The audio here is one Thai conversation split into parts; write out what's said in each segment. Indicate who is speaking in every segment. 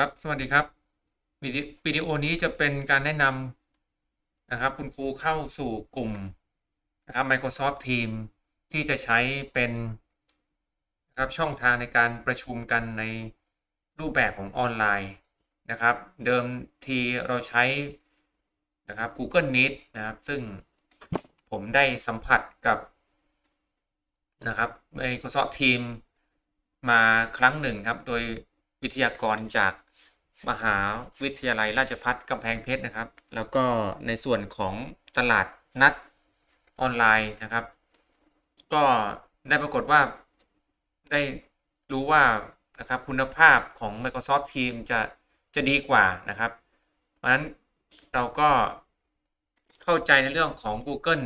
Speaker 1: ครับ สวัสดีครับวิดีโอนี้จะเป็นการแนะนำนะครับ คุณครูเข้าสู่กลุ่มนะครับ Microsoft Teams ที่จะใช้เป็นนะครับช่องทางในการประชุมกันในรูปแบบของออนไลน์นะครับ เดิมทีเราใช้นะครับ Google Meet นะครับ ซึ่งผมได้สัมผัสกับนะครับ Microsoft Teams มาครั้งหนึ่งครับ โดยวิทยากรจาก มหาวิทยาลัยราชภัฏกำแพงเพชรนะครับ แล้วก็ในส่วนของตลาดนัดออนไลน์นะครับ ก็ได้ปรากฏว่าได้รู้ว่านะครับคุณภาพของ Microsoft Teams จะจะดีกว่านะครับ เพราะฉะนั้นเราก็เข้าใจในเรื่องของ Google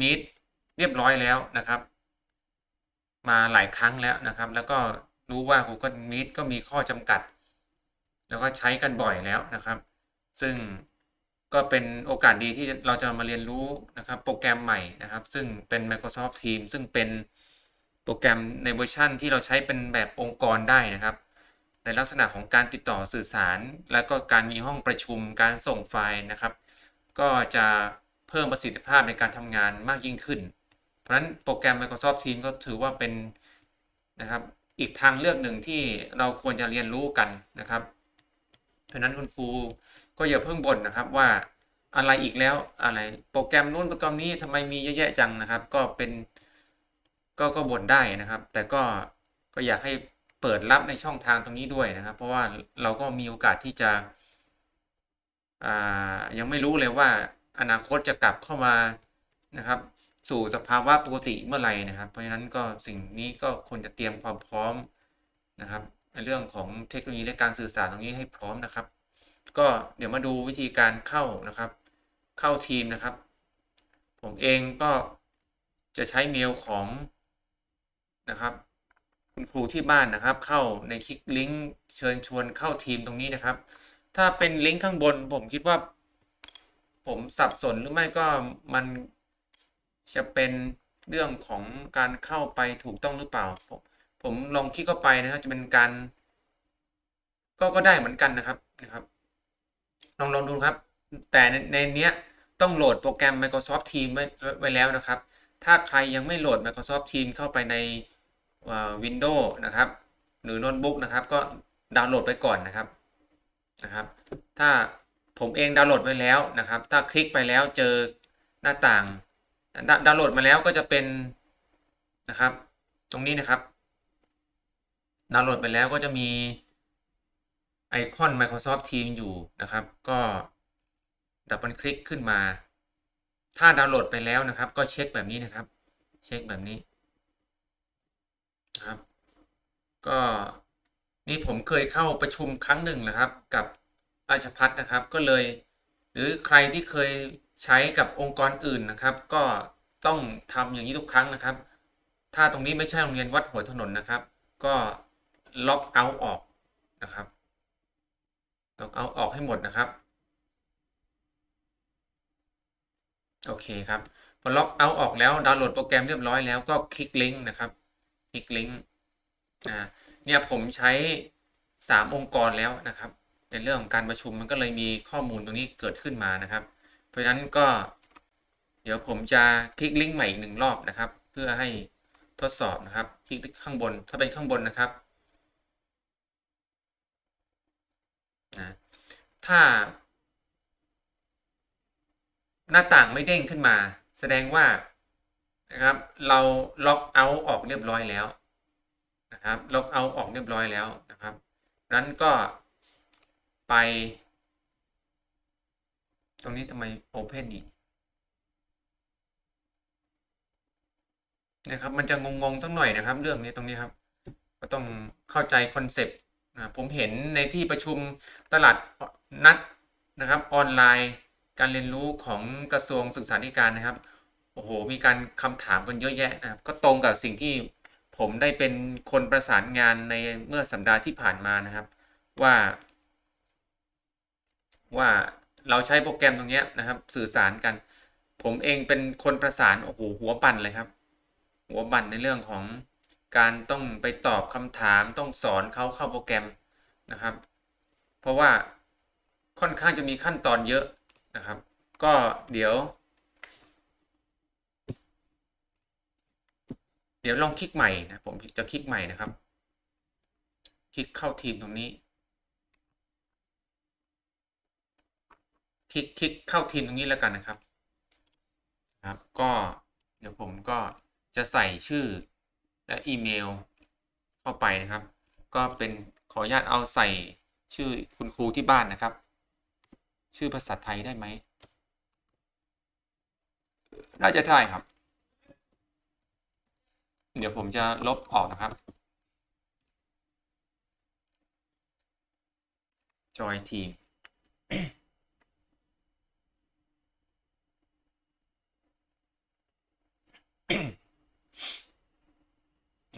Speaker 1: Meet เรียบร้อยแล้วนะครับ มาหลายครั้งแล้วนะครับ แล้วก็รู้ว่า Google Meet ก็มีข้อจำกัด แล้วก็ใช้กันบ่อยแล้วนะครับ ซึ่งก็เป็นโอกาสดีที่เราจะมาเรียนรู้นะครับโปรแกรมใหม่นะครับ ซึ่งเป็น Microsoft Teams ซึ่งเป็นโปรแกรมในเวอร์ชันที่เราใช้เป็นแบบองค์กรได้นะครับ ในลักษณะของการติดต่อสื่อสาร แล้วก็การมีห้องประชุมการส่งไฟล์นะครับ ก็จะเพิ่มประสิทธิภาพในการทำงานมากยิ่งขึ้น เพราะฉะนั้นโปรแกรม Microsoft Teams ก็ถือว่าเป็นนะครับอีกทางเลือกหนึ่งที่เราควรจะเรียนรู้กันนะครับ เพราะนั้นคุณครูก็อย่าเพิ่งบ่นนะครับว่าอะไรอีกแล้วอะไรโปรแกรมนู้นโปรแกรมนี้ทำไมมีเยอะแยะจังนะครับ ก็เป็นก็ก็บ่นได้นะครับ แต่ก็ก็อยากให้เปิดรับในช่องทางตรงนี้ด้วยนะครับ เพราะว่าเราก็มีโอกาสที่จะอ่ายังไม่รู้เลยว่าอนาคตจะกลับเข้ามานะครับ สู่สภาวะปกติเมื่อไหร่นะครับ เพราะฉะนั้นก็สิ่งนี้ก็ควรจะเตรียมความพร้อมนะครับ เรื่องของเทคโนโลยีและการสื่อสารตรงนี้ให้พร้อมนะครับ ก็เดี๋ยวมาดูวิธีการเข้านะครับ เข้าทีมนะครับ ผมเองก็จะใช้เมลของนะครับ คุณครูที่บ้านนะครับ เข้าในคลิกลิงก์เชิญชวนเข้าทีมตรงนี้นะครับ ถ้าเป็นลิงก์ข้างบนผมคิดว่า ผมสับสนหรือไม่ก็มันจะเป็นเรื่องของการเข้าไปถูกต้องหรือเปล่า ผม ผมลองคลิกเข้าไปนะครับ จะเป็นการ ก็ก็ได้เหมือนกันนะครับนะครับ ลองลองดูครับ แต่ในในเนี้ยต้องโหลดโปรแกรม Microsoft Teams ไว้ไว้แล้วนะครับ ถ้าใครยังไม่โหลด Microsoft Teams เข้าไปใน Windows นะครับ หรือโน้ตบุ๊กนะครับ ก็ดาวน์โหลดไปก่อนนะครับนะครับ ถ้าผมเองดาวน์โหลดไว้แล้วนะครับ ถ้าคลิกไปแล้วเจอหน้าต่างดดาวน์โหลดมาแล้วก็จะเป็นนะครับ ตรงนี้นะครับ ดาวน์โหลดไปแล้วก็จะมีไอคอน Microsoft Teams อยู่นะครับ ก็ดับเบิลคลิกขึ้นมา ถ้าดาวน์โหลดไปแล้วนะครับ ก็เช็คแบบนี้นะครับ เช็คแบบนี้นะครับ ก็นี่ผมเคยเข้าประชุมครั้งหนึ่งนะครับ กับราชพัฒนะครับ ก็เลย หรือใครที่เคยใช้กับองค์กรอื่นนะครับ ก็ต้องทำอย่างนี้ทุกครั้งนะครับ ถ้าตรงนี้ไม่ใช่โรงเรียนวัดหัวถนนนะครับ ก็ ล็อกเอาท์ออกนะครับล็อกเอาท์ออกให้หมดนะครับโอเคครับพอล็อกเอาท์ออกแล้วดาวน์โหลดโปรแกรมเรียบร้อยแล้วก็คลิกลิงก์นะครับคลิกลิงก์อ่าเนี่ยผมใช้ 3 องค์กรแล้วนะครับ ในเรื่องของการประชุมมันก็เลยมีข้อมูลตรงนี้เกิดขึ้นมานะครับ เพราะฉะนั้นก็ เดี๋ยวผมจะคลิกลิงก์ใหม่อีกหนึ่งรอบนะครับ เพื่อให้ทดสอบนะครับ คลิกข้างบนถ้าเป็นข้างบนนะครับ นะถ้า หน้าต่างไม่เด้งขึ้นมา แสดงว่านะครับ เราล็อกเอาออกเรียบร้อยแล้วนะครับล็อกเอาออกเรียบร้อยแล้วนะครับนั้นก็ไป ตรงนี้ทำไมโอเพนอีกนะครับ มันจะงงๆสักหน่อยนะครับ เรื่องนี้ตรงนี้ครับ ก็ต้องเข้าใจคอนเซปต์ ผมเห็นในที่ประชุมตลาดนัดนะครับออนไลน์การเรียนรู้ของกระทรวงศึกษาธิการนะครับโอ้โหมีการคำถามกันเยอะแยะนะครับก็ตรงกับสิ่งที่ผมได้เป็นคนประสานงานในเมื่อสัปดาห์ที่ผ่านมานะครับ ว่า ว่าเราใช้โปรแกรมตรงนี้นะครับ สื่อสารกัน ผมเองเป็นคนประสานโอ้โหหัวปั่นเลยครับ หัวปั่นในเรื่องของ การต้องไปตอบคำถามต้องสอนเขาเข้าโปรแกรมนะครับ เพราะว่าค่อนข้างจะมีขั้นตอนเยอะนะครับ ก็เดี๋ยว เดี๋ยวลองคลิกใหม่นะผมจะคลิกใหม่นะครับ คลิกเข้าทีมตรงนี้ คลิกคลิกเข้าทีมตรงนี้แล้วกันนะครับ ครับ ก็เดี๋ยวผมก็จะใส่ชื่อ และอีเมลเข้าไปนะครับ ก็เป็นขออนุญาตเอาใส่ชื่อคุณครูที่บ้านนะครับ ชื่อภาษาไทยได้ไหมน่าจะได้ครับ เดี๋ยวผมจะลบออกนะครับ จอยทีม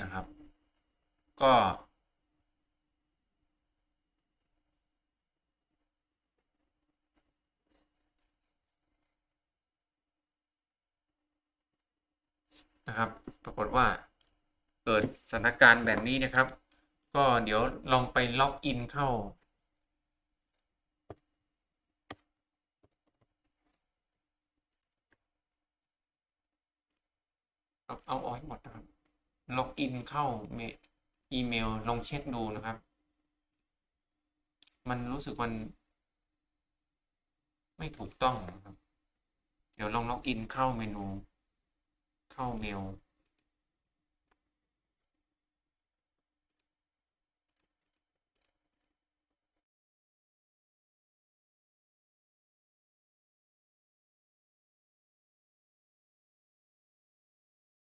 Speaker 1: นะครับ ก็ นะครับ ปรากฏว่าเกิดสถานการณ์แบบนี้นะครับ ก็เดี๋ยวลองไปล็อกอินเข้าเอาเอาออกให้หมดนะครับ ล็อกอินเข้าเมอีเมลลองเช็คดูนะครับ มันรู้สึกมันไม่ถูกต้องนะครับ เดี๋ยวลองล็อกอินเข้าเมนู เข้าเมล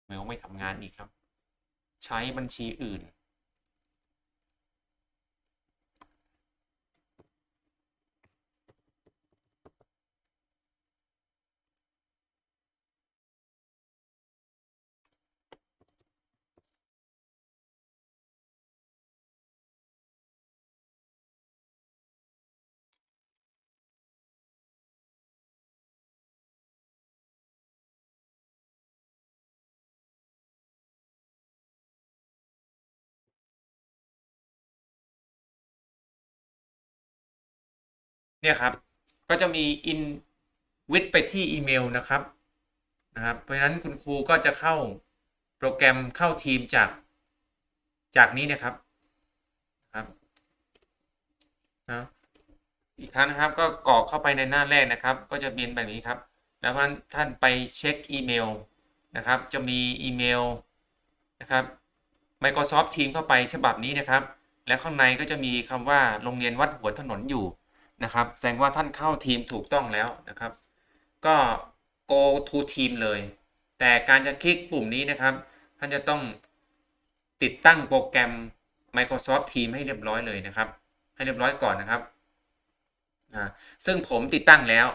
Speaker 1: เมลไม่ทำงานอีกครับ ใช้บัญชีอื่น เนี่ยครับ ก็จะมี in with ไปที่อีเมลนะครับนะครับ เพราะฉะนั้นคุณครูก็จะเข้าโปรแกรมเข้าทีมจากจากนี้นะครับครับนะอีกครั้งนะครับก็กรอกเข้าไปในหน้าแรกนะครับ ก็จะเป็นแบบนี้ครับ แล้วท่านไปเช็คอีเมลนะครับ จะมีอีเมลนะครับ Microsoft Teams เข้าไปฉบับนี้นะครับ แล้วข้างในก็จะมีคำว่าโรงเรียนวัดหัวถนนอยู่ นะครับ แสดงว่าท่านเข้าทีมถูกต้องแล้วนะครับ ก็ go to team เลย แต่การจะคลิกปุ่มนี้นะครับ ท่านจะต้องติดตั้งโปรแกรม Microsoft Teams ให้เรียบร้อยเลยนะครับ ให้เรียบร้อยก่อนนะครับนะซึ่งผมติดตั้งแล้ว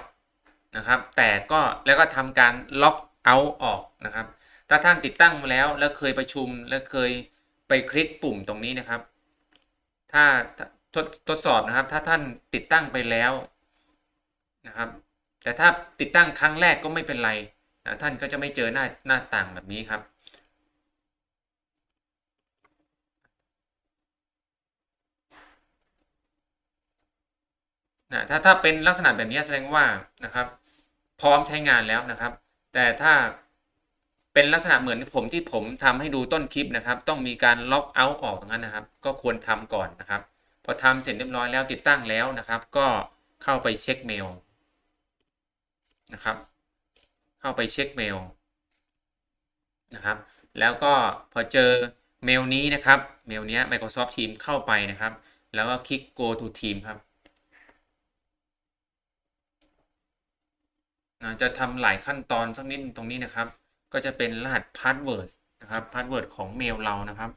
Speaker 1: นะครับ แต่ก็แล้วก็ทำการล็อกเอาท์ออกนะครับ ถ้าท่านติดตั้งมาแล้ว แล้วเคยประชุมและเคยไปคลิกปุ่มตรงนี้นะครับ ถ้า ทดทดสอบนะครับ ถ้าท่านติดตั้งไปแล้วนะครับ แต่ถ้าติดตั้งครั้งแรกก็ไม่เป็นไรนะท่านก็จะไม่เจอหน้าหน้าต่างแบบนี้ครับ นะถ้าถ้าเป็นลักษณะแบบนี้แสดงว่านะครับ พร้อมใช้งานแล้วนะครับ แต่ถ้าเป็นลักษณะเหมือนผมที่ผมทำให้ดูต้นคลิปนะครับ ต้องมีการล็อกเอาท์ออกตรงนั้นนะครับ ก็ควรทำก่อนนะครับ พอทำเสร็จเรียบร้อยแล้วติดตั้งแล้วนะครับ ก็เข้าไปเช็คเมลนะครับ เข้าไปเช็คเมลนะครับ แล้วก็พอเจอเมลนี้นะครับ เมลนี้ Microsoft Teams เข้าไปนะครับ แล้วก็คลิก go to team ครับจะทำหลายขั้นตอนสักนิดตรงนี้นะครับ ก็จะเป็นรหัสพาสเวิร์ดนะครับพาสเวิร์ดของเมลเรานะครับ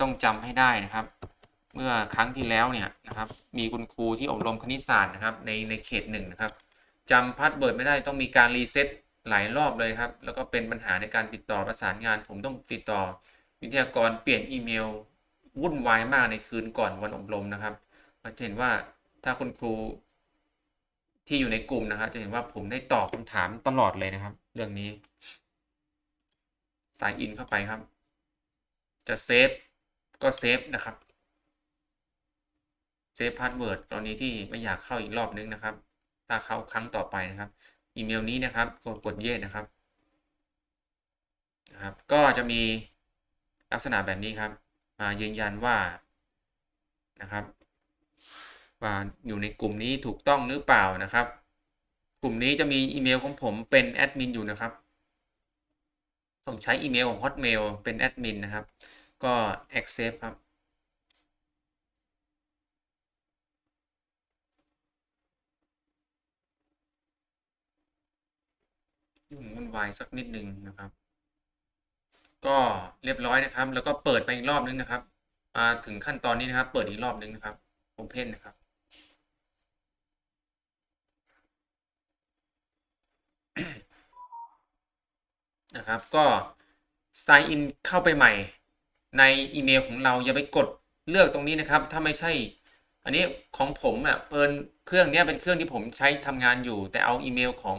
Speaker 1: ต้องจำให้ได้นะครับ เมื่อครั้งที่แล้วเนี่ยนะครับมีคุณครูที่อบรมคณิตศาสตร์นะครับในในเขตหนึ่งนะครับจำพาสเวิร์ดไม่ได้ต้องมีการรีเซ็ตหลายรอบเลยครับ แล้วก็เป็นปัญหาในการติดต่อประสานงาน ผมต้องติดต่อ วิทยากรเปลี่ยนอีเมลวุ่นวายมากในคืนก่อนวันอบรมนะครับจะเห็นว่าถ้าคุณครูที่อยู่ในกลุ่มนะครับ จะเห็นว่าผมได้ตอบคำถามตลอดเลยนะครับ เรื่องนี้สายอินเข้าไปครับ จะเซฟก็เซฟนะครับ เซฟพาสเวิร์ดกรณีที่ไม่อยากเข้าอีกรอบนึงนะครับ ถ้าเข้าครั้งต่อไปนะครับ อีเมลนี้นะครับ กดกดเยสนะครับนะครับ ก็จะมีลักษณะแบบนี้ครับ มายืนยันว่านะครับ ว่าอยู่ในกลุ่มนี้ถูกต้องหรือเปล่านะครับ กลุ่มนี้จะมีอีเมลของผมเป็นแอดมินอยู่นะครับ ผมใช้อีเมลของ Hotmail เป็นแอดมินนะครับ ก็ accept ครับ ยุ่งวุ่นวายสักนิดนึงนะครับ ก็เรียบร้อยนะครับ แล้วก็เปิดไปอีกรอบนึงนะครับมาถึงขั้นตอนนี้นะครับ เปิดอีกรอบนึงนะครับ Open นนะครับ นะครับ ก็ sign in เข้าไปใหม่ ในอีเมลของเราอย่าไปกดเลือกตรงนี้นะครับ ถ้าไม่ใช่ อันนี้ของผมอะเปินเครื่องเนี้ยเป็นเครื่องที่ผมใช้ทำงานอยู่ แต่เอาอีเมลของ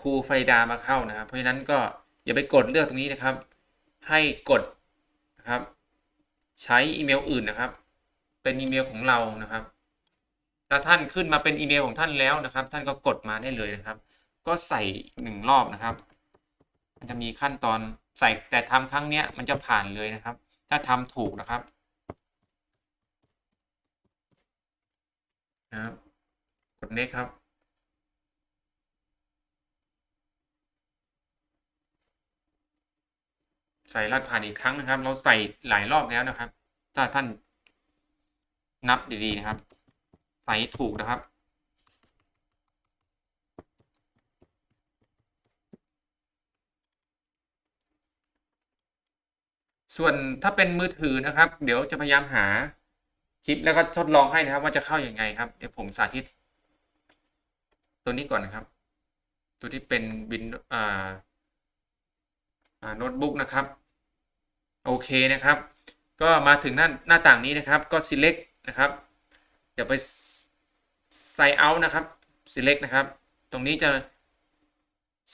Speaker 1: ครูฟริดามาเข้านะครับ เพราะฉะนั้นก็อย่าไปกดเลือกตรงนี้นะครับ ให้กดนะครับ ใช้อีเมลอื่นนะครับ เป็นอีเมลของเรานะครับ ถ้าท่านขึ้นมาเป็นอีเมลของท่านแล้วนะครับ ท่านก็กดมาได้เลยนะครับ ก็ใส่หนึ่งรอบนะครับ มันจะมีขั้นตอนใส่แต่ทำครั้งเนี้ยมันจะผ่านเลยนะครับ ถ้าทำถูกนะครับนะครับกด next ครับ ใส่รหัสผ่านอีกครั้งนะครับ เราใส่หลายรอบแล้วนะครับ ถ้าท่านนับดีๆนะครับ ใส่ถูกนะครับ ส่วนถ้าเป็นมือถือนะครับ เดี๋ยวจะพยายามหาคลิปแล้วก็ทดลองให้นะครับ ว่าจะเข้ายัางไงครับ เดี๋ยวผมสาธิต ตัวนี้ก่อนนะครับ ตัวที่เป็นบินอ่าโน้ตบุ๊กนะครับ โอเคนะครับ ก็มาถึงหน้าหน้าต่างนี้นะครับก็ select นะครับเดี๋ยวไป sign out นะครับ select นะครับ ตรงนี้จะ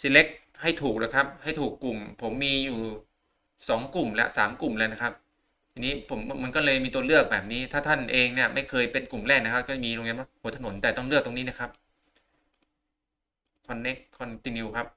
Speaker 1: select ให้ถูกนะครับ ให้ถูกกลุ่ม ผมมีอยู่ 2 กลุ่มและ3กลุ่มแล้วนะครับ ทีนี้ผมมันก็เลยมีตัวเลือกแบบนี้ ถ้าท่านเองเนี่ยไม่เคยเป็นกลุ่มแรกนะครับ ก็มีโรงเรียนหัวถนนแต่ต้องเลือกตรงนี้นะครับ connect continue ครับ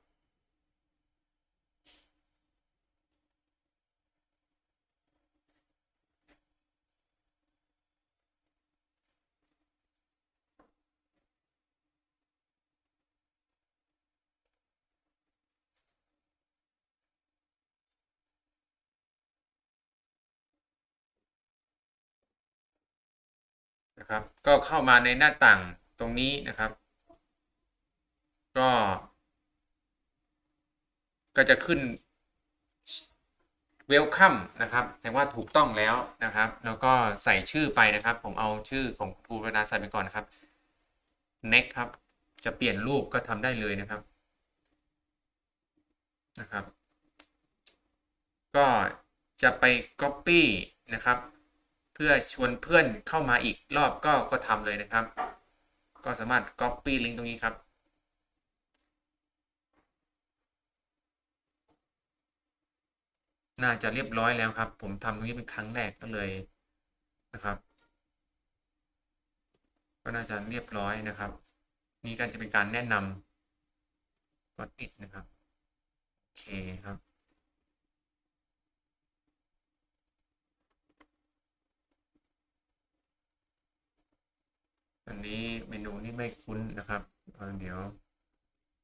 Speaker 1: นะครับ ก็เข้ามาในหน้าต่างตรงนี้นะครับ ก็ ก็จะขึ้น welcome นะครับแสดงว่าถูกต้องแล้วนะครับ แล้วก็ใส่ชื่อไปนะครับ ผมเอาชื่อของครูปรนาใส่ไปก่อนนะครับ next ครับ จะเปลี่ยนรูปก็ทำได้เลยนะครับ นะครับ ก็จะไป copy นะครับ เพื่อชวนเพื่อนเข้ามาอีกรอบก็ก็ทำเลยนะครับ ก็สามารถ copy ลิงก์ตรงนี้ครับ น่าจะเรียบร้อยแล้วครับ ผมทำตรงนี้เป็นครั้งแรกก็เลยนะครับ ก็น่าจะเรียบร้อยนะครับ นี่ก็จะเป็นการแนะนำกดอิดนะครับ โอเคครับ อันนี้เมนูนี่ไม่คุ้นนะครับเดี๋ยว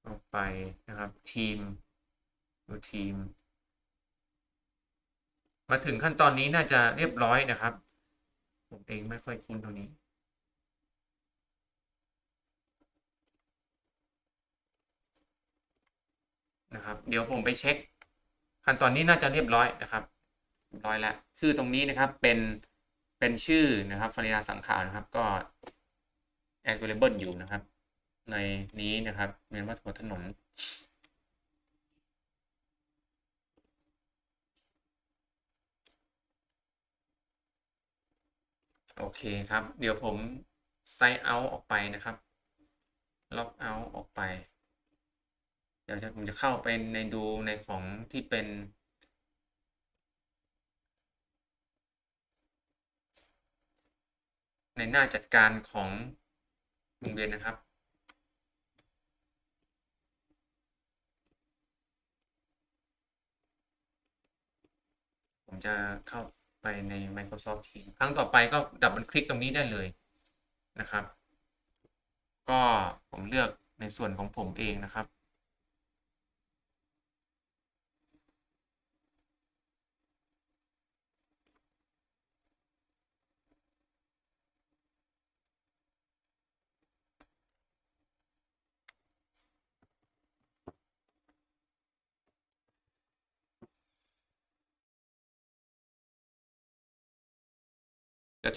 Speaker 1: เอาไปนะครับ ทีมดูทีม มาถึงขั้นตอนนี้น่าจะเรียบร้อยนะครับ ผมเองไม่ค่อยคุ้นตรงนี้นะครับ เดี๋ยวผมไปเช็ค ขั้นตอนนี้น่าจะเรียบร้อยนะครับร้อยแล้ว ชื่อตรงนี้นะครับเป็นเป็นชื่อนะครับฟริดาสังขารนะครับ ก็ available อยู่นะครับ ในนี้นะครับเรียนว่าหัวถนนโอเคครับ เดี๋ยวผม sign out ออกไปนะครับ log out ออกไป เดี๋ยวผมจะเข้าไปในดูในของที่เป็น ในหน้าจัดการของ วงเวียนนะครับ ผมจะเข้าไปใน Microsoft Teams ครั้งต่อไปก็ดับเบิลคลิกตรงนี้ได้เลยนะครับ ก็ผมเลือกในส่วนของผมเองนะครับ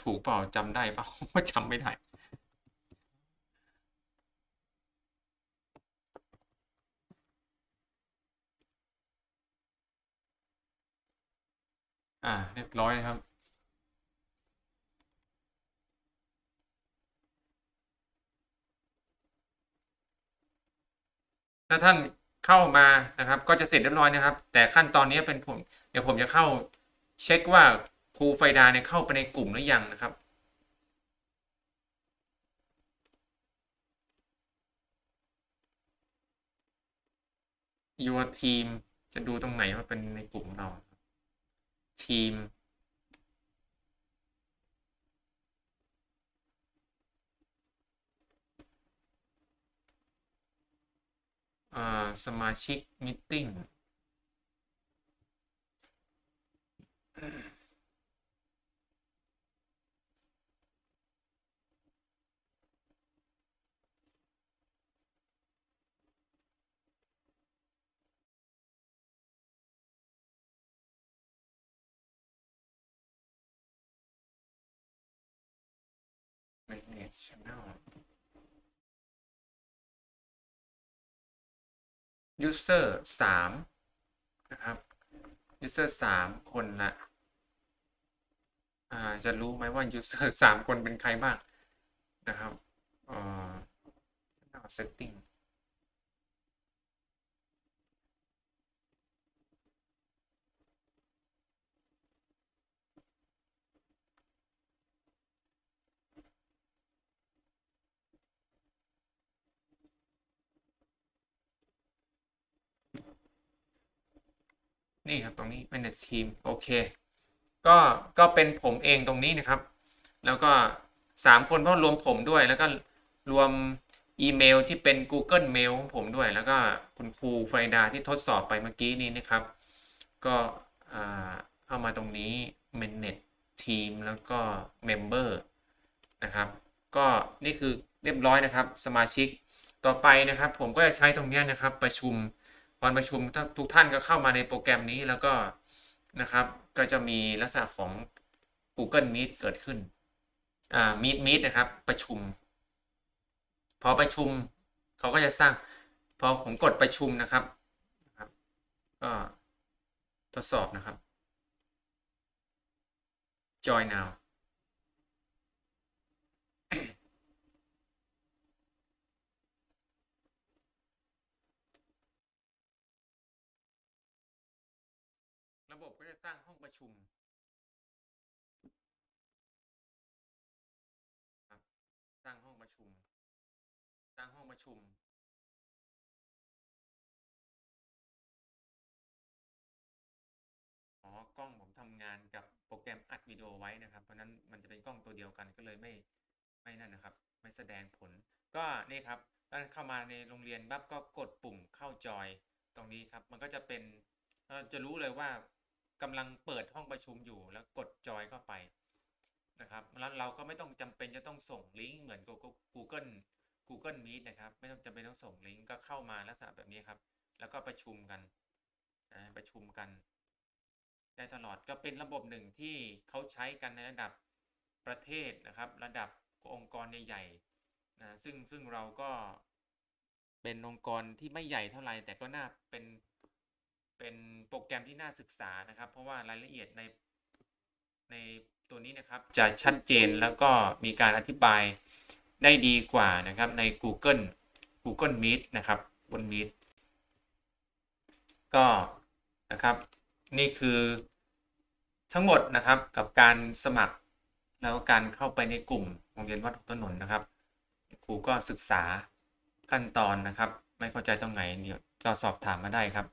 Speaker 1: ถูกเปล่าจำได้เปล่าว่าจำไม่ได้อ่าเรียบร้อยนะครับ ถ้าท่านเข้ามานะครับ ก็จะเสร็จเรียบร้อยนะครับ แต่ขั้นตอนนี้เป็นผม เดี๋ยวผมจะเข้าเช็คว่า ครูไฟดาเนี่ยเข้าไปในกลุ่มหรือยังนะครับ your team จะดูตรงไหนว่าเป็นในกลุ่มเราทีมอ่าสมาชิกมิท manage channel user สามนะครับ user สามคนละจะรู้ไหมว่า user สามคนเป็นใครบ้างนะครับเอ่อ channel setting นี่ครับตรงนี้ manage team โอเค ก็ก็เป็นผมเองตรงนี้นะครับ แล้วก็สามคนเพราะรวมผมด้วย แล้วก็รวมอีเมลที่เป็น Google Mail ของผมด้วย แล้วก็คุณครูไฟดาที่ทดสอบไปเมื่อกี้นี้นะครับ ก็เข้ามาตรงนี้ manage team แล้วก็ member นะครับ ก็นี่คือเรียบร้อยนะครับ สมาชิกต่อไปนะครับ ผมก็จะใช้ตรงนี้นะครับประชุม วันประชุมทุกท่านก็เข้ามาในโปรแกรมนี้แล้วก็นะครับ ก็จะมีลักษณะของ Google Meet เกิดขึ้นอ่า Meet Meet นะครับ ประชุม พอประชุมเขาก็จะสร้าง พอผมกดประชุมนะครับก็ทดสอบนะครับ Join now ระบบก็จะสร้างห้องประชุมครับสร้างห้องประชุม สร้างห้องประชุม อ๋อ กล้องผมทำงานกับโปรแกรมอัดวิดีโอไว้นะครับ เพราะนั้นมันจะเป็นกล้องตัวเดียวกันก็เลยไม่ไม่นั่นนะครับ ไม่แสดงผล ก็นี่ครับท่านเข้ามาในโรงเรียนปั๊บก็กดปุ่มเข้าจอยตรงนี้ครับ มันก็จะเป็นเราจะรู้เลยว่ากำลังเปิดห้องประชุมอยู่แล้วกดจอยเข้าไปนะครับแล้วเราก็ไม่ต้องจำเป็นจะต้องส่งลิงก์เหมือน Google Google Meet นะครับ ไม่ต้องจำเป็นต้องส่งลิงก์ก็เข้ามาลักษณะแบบนี้ครับ แล้วก็ประชุมกันประชุมกัน ได้ตลอดก็เป็นระบบหนึ่งที่เขาใช้กันในระดับประเทศนะครับ ระดับองค์กรใหญ่ๆนะซึ่งซึ่งเราก็เป็นองค์กรที่ไม่ใหญ่เท่าไหร่แต่ก็น่าเป็นเป็นโปรแกรมที่น่าศึกษานะครับ เพราะว่ารายละเอียดในในตัวนี้นะครับจะชัดเจนแล้วก็มีการอธิบายได้ดีกว่านะครับใน Google Google Meet นะครับบน Meet ก็นะครับ นี่คือทั้งหมดนะครับกับการสมัครแล้วการเข้าไปในกลุ่มโรงเรียนวัดหัวถนนนะครับ ครูก็ศึกษาขั้นตอนนะครับ ไม่เข้าใจตรงไหนเดี๋ยวเราสอบถามมาได้ครับ